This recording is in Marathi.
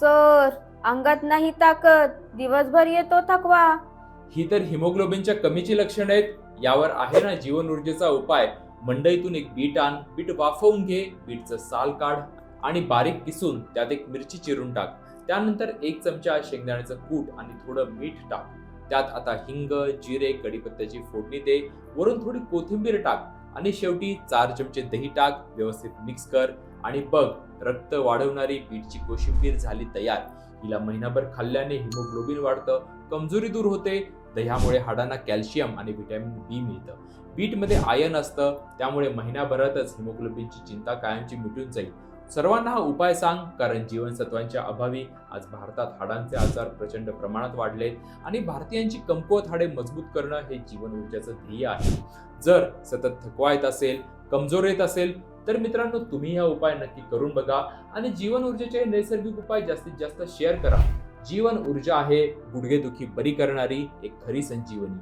सर अंगात नाही ताकद दिवसभर येतो थकवा. ही तर हिमोग्लोबिनच्या कमीची लक्षणं आहेत. यावर आहे ना जीवन ऊर्जेचा उपाय. मंडईतून एक बीट आण बीट वाफवून घे बीटचं साल काढ आणि बारीक किसून त्यात एक मिरची चिरून टाक. त्यानंतर एक चमचा शेंगदाण्याचं कूट आणि थोडं मीठ टाक. त्यात आता हिंग जिरे कढीपत्त्याची फोडणी दे. वरून थोडी कोथिंबीर टाक. आणि शेवटी चार चमचे दही टाक व्यवस्थित मिक्स कर आणि बघ रक्त वाढवणारी बीटची कोशिंबीर झाली तयार. हिला महिनाभर खाल्ल्याने हिमोग्लोबिन वाढतं कमजोरी दूर होते दह्यामुळे हाडांना कॅल्शियम आणि व्हिटॅमिन बी मिळतं. बीटमध्ये आयन असतं त्यामुळे महिन्याभरातच हिमोग्लोबिनची चिंता कायमची मिटून जाईल. सर्वांना हा उपाय सांग कारण जीवनसत्वांच्या अभावी आज भारतात हाडांचे आजार प्रचंड प्रमाणात वाढलेत आणि भारतीयांची कमकुवत हाडे मजबूत करणं हे जीवन ऊर्जाचं ध्येय आहे. जर सतत थकवा येत असेल कमजोर येत असेल तर मित्रांनो तुम्ही हा उपाय नक्की करून बघा आणि जीवन ऊर्जेचे नैसर्गिक उपाय जास्तीत जास्त शेअर करा. जीवन ऊर्जा आहे गुडघेदुखी बरी करणारी एक खरी संजीवनी.